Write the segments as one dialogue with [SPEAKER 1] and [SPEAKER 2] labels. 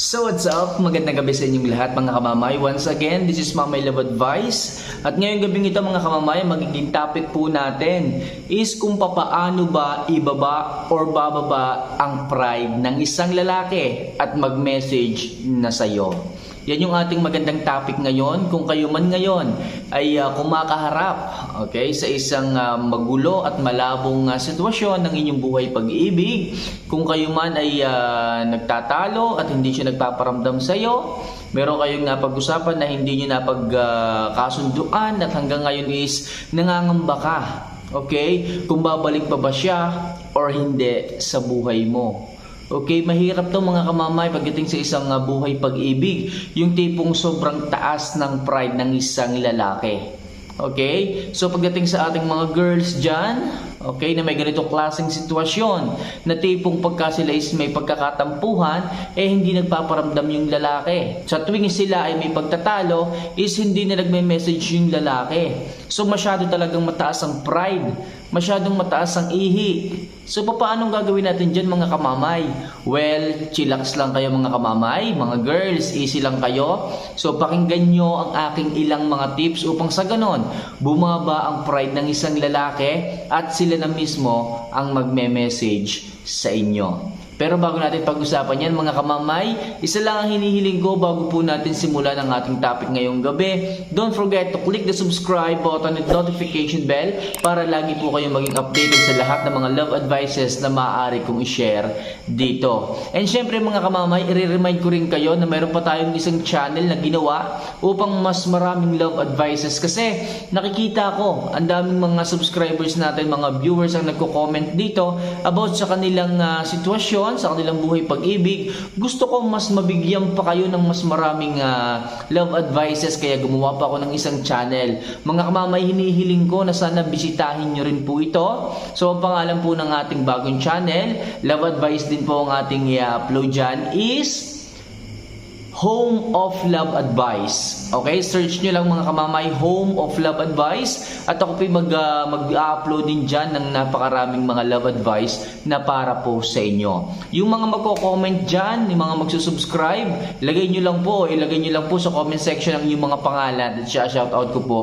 [SPEAKER 1] So what's up? Magandang gabi sa inyong lahat mga kamamay. Once again, this is Mamay Love Advice. At ngayong gabing ito mga kamamay, magiging topic po natin is kung papaano ba ibaba or bababa ang pride ng isang lalaki at mag-message na sa'yo. Yan yung ating magandang topic ngayon. Kung kayo man ngayon ay uh, kumakaharap okay, sa isang uh, magulo at malabong uh, sitwasyon ng inyong buhay pag-ibig, kung kayo man ay uh, nagtatalo at hindi siya nagpaparamdam sa iyo, meron kayong napag-usapan na hindi nyo napagkasunduan uh, at hanggang ngayon is nangangamba ka. Okay? Kung babalik pa ba siya or hindi sa buhay mo. Okay, mahirap to mga kamamay pagdating sa isang uh, buhay pag-ibig. Yung tipong sobrang taas ng pride ng isang lalaki. Okay? So pagdating sa ating mga girls dyan, okay, na may ganitong klaseng sitwasyon, na tipong pagka sila is may pagkakatampuhan, eh hindi nagpaparamdam yung lalaki. Sa tuwing sila ay may pagtatalo, is hindi na nagme-message yung lalaki. So masyado talagang mataas ang pride masyadong mataas ang ihi. So paano gagawin natin dyan mga kamamay? Well, chillax lang kayo mga kamamay, mga girls, easy lang kayo. So pakinggan nyo ang aking ilang mga tips upang sa ganon, bumaba ang pride ng isang lalaki at sila na mismo ang magme-message sa inyo. Pero bago natin pag-usapan yan mga kamamay, isa lang ang hinihiling ko bago po natin simulan ang ating topic ngayong gabi. Don't forget to click the subscribe button and notification bell para lagi po kayong maging updated sa lahat ng mga love advices na maaari kong i-share dito. And syempre mga kamamay, i-remind ko rin kayo na mayroon pa tayong isang channel na ginawa upang mas maraming love advices kasi nakikita ko ang daming mga subscribers natin, mga viewers ang nagko-comment dito about sa kanilang uh, sitwasyon sitwasyon sa kanilang buhay pag-ibig, gusto ko mas mabigyan pa kayo ng mas maraming uh, love advices kaya gumawa pa ako ng isang channel. Mga kamamay, hinihiling ko na sana bisitahin nyo rin po ito. So, ang pangalan po ng ating bagong channel, love advice din po ang ating i-upload dyan is Home of Love Advice. Okay, search nyo lang mga kamamay, Home of Love Advice. At ako po mag, uh, mag-upload din dyan ng napakaraming mga love advice na para po sa inyo. Yung mga magko-comment dyan, yung mga magsusubscribe, lagay nyo lang po, ilagay nyo lang po sa comment section ang yung mga pangalan at shout out ko po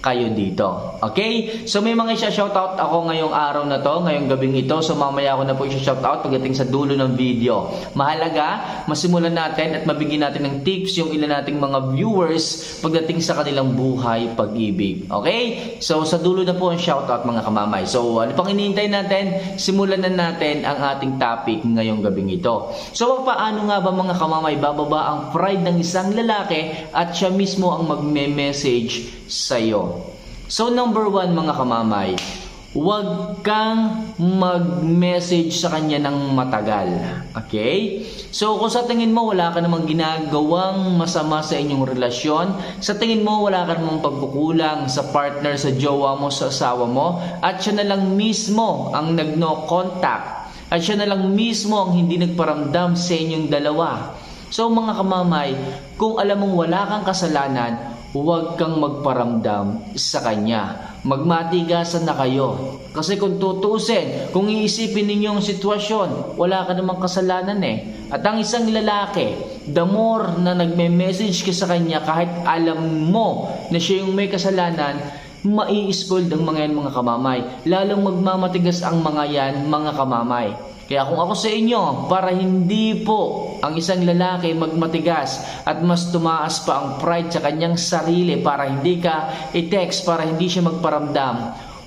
[SPEAKER 1] kayo dito. Okay? So may mga isa-shoutout ako ngayong araw na to, ngayong gabing ito. So mamaya ako na po isa-shoutout pagdating sa dulo ng video. Mahalaga, masimulan natin at mabigyan natin ng tips yung ilan nating mga viewers pagdating sa kanilang buhay pag-ibig. Okay? So sa dulo na po ang shoutout mga kamamay. So ano pang iniintay natin? Simulan na natin ang ating topic ngayong gabing ito. So paano nga ba mga kamamay bababa ang pride ng isang lalaki at siya mismo ang magme-message sa iyo. So number one mga kamamay, huwag kang mag-message sa kanya ng matagal. Okay? So kung sa tingin mo wala ka namang ginagawang masama sa inyong relasyon, sa tingin mo wala ka namang pagkukulang sa partner, sa jowa mo, sa asawa mo, at siya na lang mismo ang nag-no contact, at siya na lang mismo ang hindi nagparamdam sa inyong dalawa. So mga kamamay, kung alam mong wala kang kasalanan, huwag kang magparamdam sa kanya. Magmatigasan na kayo. Kasi kung tutusin, kung iisipin ninyo ang sitwasyon, wala ka namang kasalanan eh. At ang isang lalaki, the more na nagme-message ka sa kanya kahit alam mo na siya yung may kasalanan, mai-spoiled ang mga yan mga kamamay. Lalong magmamatigas ang mga yan mga kamamay. Kaya kung ako sa inyo, para hindi po ang isang lalaki magmatigas at mas tumaas pa ang pride sa kanyang sarili para hindi ka i-text, para hindi siya magparamdam,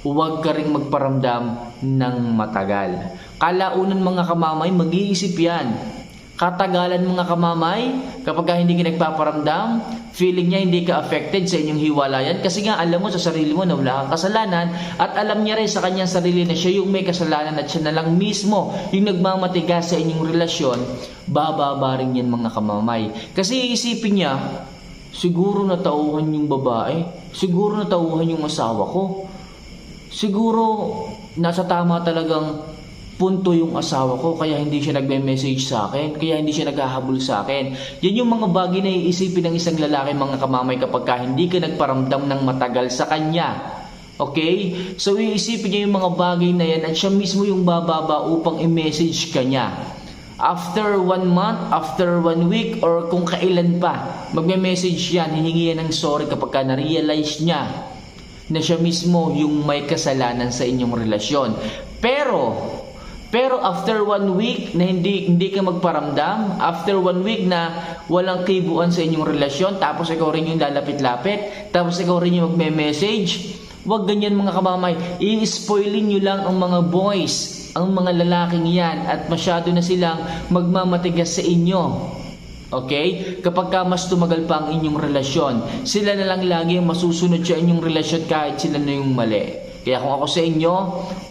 [SPEAKER 1] huwag ka ring magparamdam ng matagal. Kalaunan mga kamamay, mag-iisip yan katagalan mga kamamay, kapag hindi ka nagpaparamdam, feeling niya hindi ka affected sa inyong hiwalayan kasi nga alam mo sa sarili mo na wala kang kasalanan at alam niya rin sa kanyang sarili na siya yung may kasalanan at siya na lang mismo yung nagmamatigas sa inyong relasyon, bababa rin yan mga kamamay. Kasi iisipin niya, siguro natauhan yung babae, siguro natauhan yung asawa ko, siguro nasa tama talagang punto yung asawa ko kaya hindi siya nagme-message sa akin, kaya hindi siya naghahabol sa akin. Yan yung mga bagay na iisipin ng isang lalaki mga kamamay kapag ka hindi ka nagparamdam ng matagal sa kanya. Okay? So iisipin niya yung mga bagay na yan at siya mismo yung bababa upang i-message ka niya. After one month, after one week, or kung kailan pa, magme-message yan, hihingi yan ng sorry kapag ka na-realize niya na siya mismo yung may kasalanan sa inyong relasyon. Pero, pero after one week na hindi hindi ka magparamdam, after one week na walang kibuan sa inyong relasyon, tapos ikaw rin yung lalapit-lapit, tapos ikaw rin yung magme-message, Huwag ganyan mga kamamay. I-spoilin nyo lang ang mga boys, ang mga lalaking yan at masyado na silang magmamatigas sa inyo. Okay? Kapag ka mas tumagal pa ang inyong relasyon, sila na lang lagi ang masusunod sa inyong relasyon kahit sila na yung mali. Kaya kung ako sa inyo,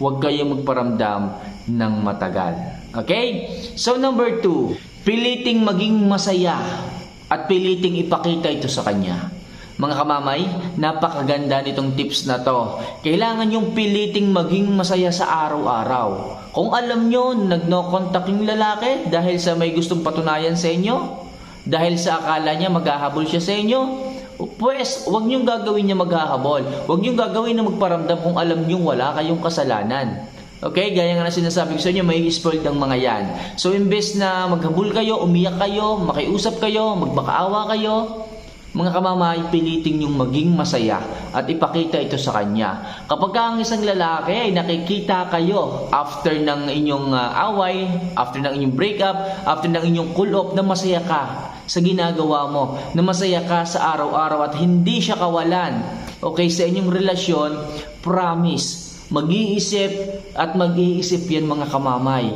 [SPEAKER 1] huwag kayong magparamdam ng matagal. Okay? So number two, piliting maging masaya at piliting ipakita ito sa kanya. Mga kamamay, napakaganda nitong tips na to. Kailangan yung piliting maging masaya sa araw-araw. Kung alam nyo, nag-no contact yung lalaki dahil sa may gustong patunayan sa inyo, dahil sa akala niya maghahabol siya sa inyo, pues, wag niyong gagawin niya maghahabol. Wag niyong gagawin na magparamdam kung alam niyong wala kayong kasalanan. Okay, gaya nga na sinasabi ko sa inyo, may spoiled ang mga yan. So, imbes na maghabol kayo, umiyak kayo, makiusap kayo, magmakaawa kayo, mga kamamay, piliting yung maging masaya at ipakita ito sa kanya. Kapag ang isang lalaki ay nakikita kayo after ng inyong uh, away, after ng inyong breakup, after ng inyong cool off na masaya ka sa ginagawa mo, na masaya ka sa araw-araw at hindi siya kawalan. Okay, sa inyong relasyon, promise, mag-iisip at mag-iisip yan mga kamamay.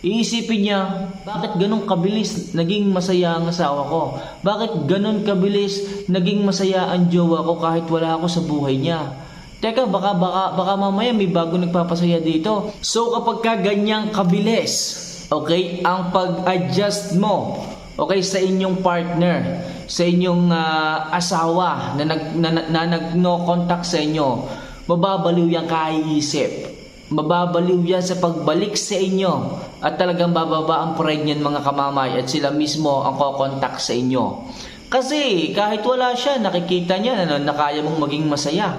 [SPEAKER 1] Iisipin niya, bakit ganun kabilis naging masaya ang asawa ko? Bakit ganun kabilis naging masaya ang jowa ko kahit wala ako sa buhay niya? Teka, baka, baka, baka mamaya may bago nagpapasaya dito. So kapag ka ganyang kabilis, okay, ang pag-adjust mo, okay, sa inyong partner, sa inyong ah, asawa na, nag, na, na, na nag-no contact sa inyo, mababaliw yung kaiisip mababaliw yan sa pagbalik sa inyo at talagang bababa ang pride niyan mga kamamay at sila mismo ang kokontak sa inyo. Kasi kahit wala siya, nakikita niya na, na kaya mong maging masaya.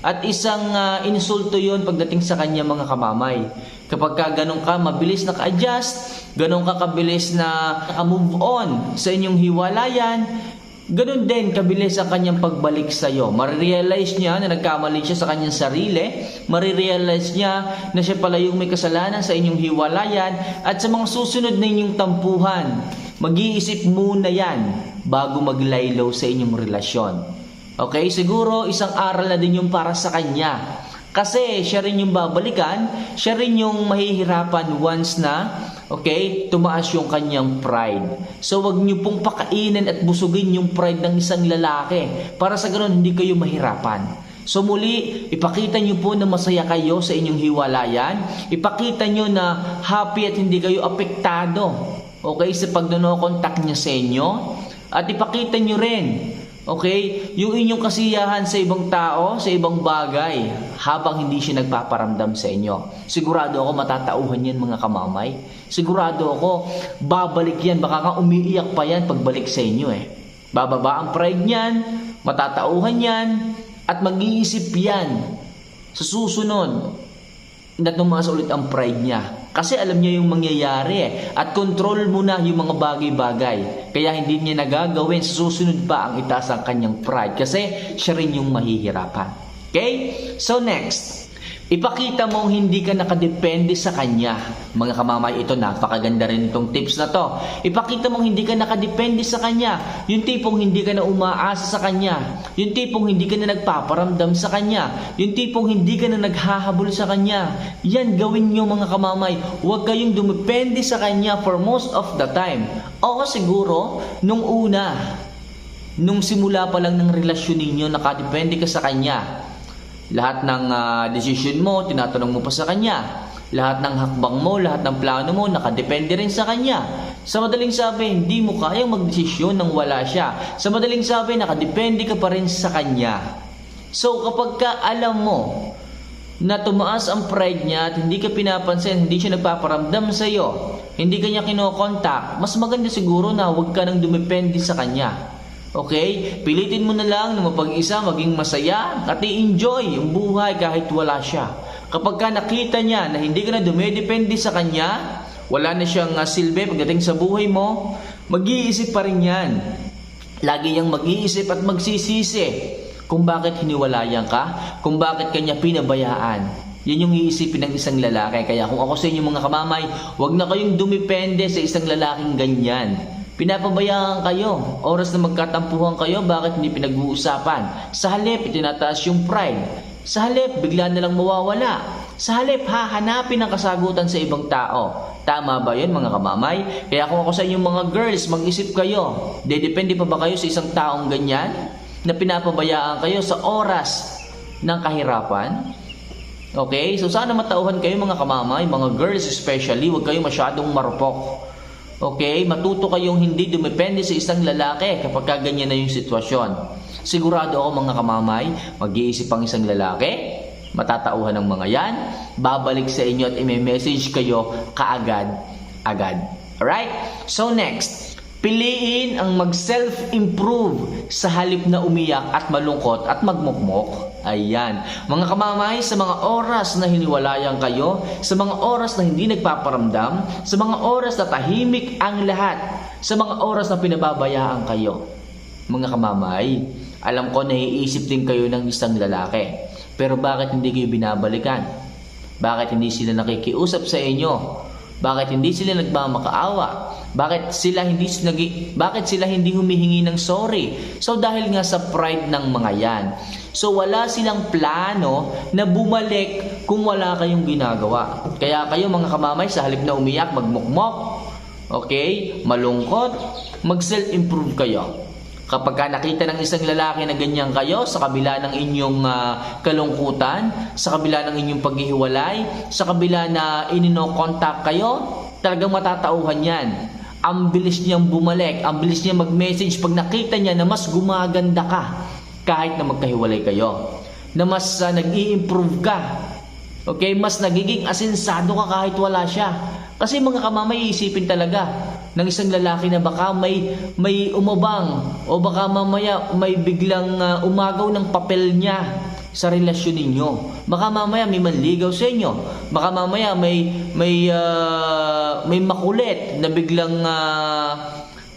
[SPEAKER 1] At isang ah, insulto yon pagdating sa kanya mga kamamay. Kapag ka ganun ka, mabilis na ka-adjust, ganun ka kabilis na naka-move on sa inyong hiwalayan, Ganon din kabilis ang kanyang pagbalik sa iyo. Marirealize niya na nagkamali siya sa kanyang sarili. Marirealize niya na siya pala yung may kasalanan sa inyong hiwalayan. At sa mga susunod na inyong tampuhan, mag-iisip muna yan bago maglaylo sa inyong relasyon. Okay, siguro isang aral na din yung para sa kanya. Kasi siya rin yung babalikan, siya rin yung mahihirapan once na, okay, tumaas yung kanyang pride. So wag niyo pong pakainin at busugin yung pride ng isang lalaki para sa ganun hindi kayo mahirapan. So muli, ipakita nyo po na masaya kayo sa inyong hiwalayan. Ipakita nyo na happy at hindi kayo apektado. Okay, sa pagnono-contact niya sa inyo. At ipakita nyo rin Okay? Yung inyong kasiyahan sa ibang tao, sa ibang bagay, habang hindi siya nagpaparamdam sa inyo. Sigurado ako matatauhan yan mga kamamay. Sigurado ako babalik yan. Baka nga umiiyak pa yan pagbalik sa inyo eh. Bababa ang pride niyan, matatauhan yan, at mag-iisip yan sa susunod na tumaas ulit ang pride niya. Kasi alam niya yung mangyayari eh. At control mo na yung mga bagay-bagay. Kaya hindi niya nagagawin. Susunod pa ang itaas ang kanyang pride. Kasi siya rin yung mahihirapan. Okay? So next. Ipakita mong hindi ka nakadepende sa kanya. Mga kamamay, ito napakaganda rin itong tips na to. Ipakita mong hindi ka nakadepende sa kanya. Yung tipong hindi ka na umaasa sa kanya. Yung tipong hindi ka na nagpaparamdam sa kanya. Yung tipong hindi ka na naghahabol sa kanya. Yan gawin nyo mga kamamay. Huwag kayong dumepende sa kanya for most of the time. Oo siguro, nung una, nung simula pa lang ng relasyon ninyo, nakadepende ka sa kanya. Lahat ng uh, decision mo, tinatanong mo pa sa kanya. Lahat ng hakbang mo, lahat ng plano mo, nakadepende rin sa kanya. Sa madaling sabi, hindi mo kayang magdesisyon nang wala siya. Sa madaling sabi, nakadepende ka pa rin sa kanya. So kapag ka alam mo na tumaas ang pride niya at hindi ka pinapansin, hindi siya nagpaparamdam sa iyo, hindi ka kinokontak, mas maganda siguro na huwag ka nang dumepende sa kanya. Okay? Pilitin mo na lang na mapag-isa, maging masaya, at i-enjoy yung buhay kahit wala siya. Kapag ka nakita niya na hindi ka na dumedepende sa kanya, wala na siyang ah, silbi pagdating sa buhay mo, mag-iisip pa rin yan. Lagi niyang mag-iisip at magsisisi kung bakit hiniwalayan ka, kung bakit kanya pinabayaan. Yan yung iisipin ng isang lalaki. Kaya kung ako sa inyo mga kamamay, huwag na kayong dumipende sa isang lalaking ganyan. Pinapabayaan kayo. Oras na magkatampuhan kayo, bakit hindi pinag-uusapan? Sa halip, itinataas yung pride. Sa halip, bigla na lang mawawala. Sa halip, hahanapin ang kasagutan sa ibang tao. Tama ba yun mga kamamay? Kaya kung ako sa inyong mga girls, mag-isip kayo. Dedepende pa ba kayo sa isang taong ganyan? Na pinapabayaan kayo sa oras ng kahirapan? Okay? So sana matauhan kayo mga kamamay, mga girls especially, huwag kayo masyadong marupok. Okay? Matuto kayong hindi dumepende sa isang lalaki kapag ka ganyan na yung sitwasyon. Sigurado ako mga kamamay, mag-iisip ang isang lalaki, matatauhan ng mga yan, babalik sa inyo at i-message kayo kaagad-agad. Alright? So next, piliin ang mag-self-improve sa halip na umiyak at malungkot at magmukmok. Ayan. Mga kamamay, sa mga oras na hiniwalayan kayo, sa mga oras na hindi nagpaparamdam, sa mga oras na tahimik ang lahat, sa mga oras na pinababayaan kayo. Mga kamamay, alam ko naiisip din kayo ng isang lalaki. Pero bakit hindi kayo binabalikan? Bakit hindi sila nakikiusap sa inyo? Bakit hindi sila nagmamakaawa? Bakit sila hindi nagi, bakit sila hindi humihingi ng sorry? So dahil nga sa pride ng mga 'yan. So wala silang plano na bumalik kung wala kayong ginagawa. Kaya kayo mga kamamay sa halip na umiyak, magmukmok, okay? Malungkot, mag-self-improve kayo. Kapag ka nakita ng isang lalaki na ganyan kayo sa kabila ng inyong ah, kalungkutan, sa kabila ng inyong paghihiwalay, sa kabila na inino-contact kayo, talagang matatauhan yan. Ang bilis niyang bumalik, ang bilis niya mag-message pag nakita niya na mas gumaganda ka kahit na magkahiwalay kayo. Na mas ah, nag-i-improve ka. Okay, mas nagiging asinsado ka kahit wala siya. Kasi mga kamamay iisipin talaga ng isang lalaki na baka may may umabang o baka mamaya may biglang ah, umagaw ng papel niya sa relasyon ninyo. Baka mamaya may manligaw sa inyo. Baka mamaya may may ah, may makulit na biglang ah,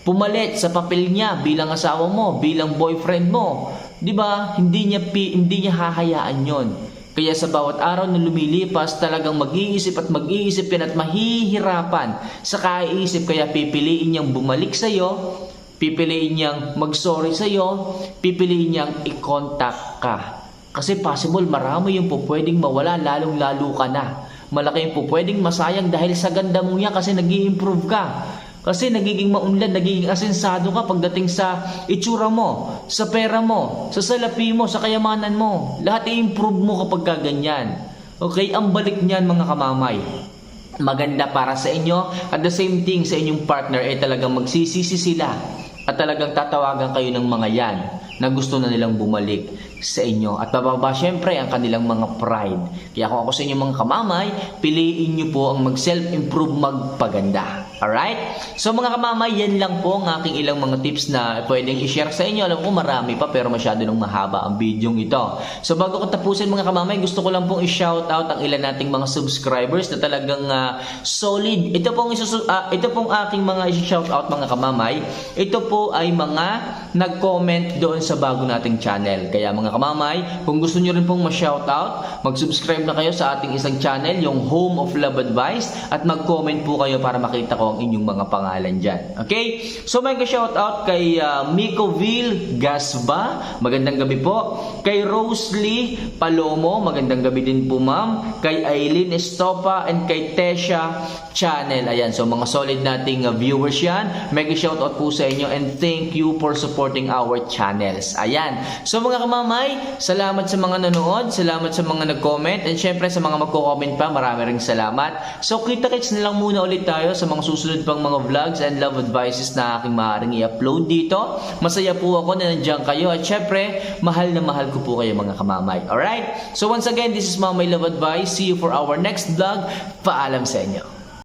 [SPEAKER 1] pumalit sa papel niya bilang asawa mo, bilang boyfriend mo. 'Di ba? Hindi niya hindi niya hahayaan 'yon. Kaya sa bawat araw na lumilipas, talagang mag-iisip at mag-iisip yan at mahihirapan sa kaiisip. Kaya pipiliin niyang bumalik sa iyo, pipiliin niyang mag-sorry sa iyo, pipiliin niyang i-contact ka. Kasi possible marami yung po pwedeng mawala lalong lalo ka na. Malaki yung po pwedeng masayang dahil sa ganda mo yan kasi nag improve ka. Kasi nagiging maunlad, nagiging asensado ka pagdating sa itsura mo, sa pera mo, sa salapi mo, sa kayamanan mo. Lahat i-improve mo kapag ka ganyan. Okay, ang balik niyan mga kamamay. Maganda para sa inyo at the same thing sa inyong partner ay talagang magsisisi sila at talagang tatawagan kayo ng mga yan na gusto na nilang bumalik sa inyo. At bababa syempre ang kanilang mga pride. Kaya kung ako sa inyo mga kamamay, piliin nyo po ang mag-self-improve magpaganda. Alright? So mga kamamay, yan lang po ang aking ilang mga tips na pwedeng i-share sa inyo. Alam ko marami pa pero masyado nang mahaba ang video ito. So bago ko tapusin mga kamamay, gusto ko lang pong i-shout out ang ilan nating mga subscribers na talagang ah, solid. Ito pong, isusu- ah, ito pong aking mga i-shout out mga kamamay. Ito po ay mga nag-comment doon sa bago nating channel. Kaya mga kamamay, kung gusto nyo rin pong ma-shoutout, mag-subscribe na kayo sa ating isang channel, yung Home of Love Advice, at mag-comment po kayo para makita ko ang inyong mga pangalan dyan. Okay? So may shoutout kay uh, Micoville Gasba, magandang gabi po. Kay Rosely Palomo, magandang gabi din po ma'am. Kay Aileen Estopa and kay Tesha Channel. Ayan, so mga solid nating uh, viewers yan. Mega shoutout po sa inyo and thank you for supporting our channels. Ayan. So mga kamamay, salamat sa mga nanood, salamat sa mga nag-comment, and syempre sa mga magko-comment pa, marami ring salamat. So kita-kits na lang muna ulit tayo sa mga susunod pang mga vlogs and love advices na aking maaaring i-upload dito. Masaya po ako na nandiyan kayo at syempre, mahal na mahal ko po kayo mga kamamay. Alright? So once again, this is Mamay Love Advice. See you for our next vlog. Paalam sa inyo.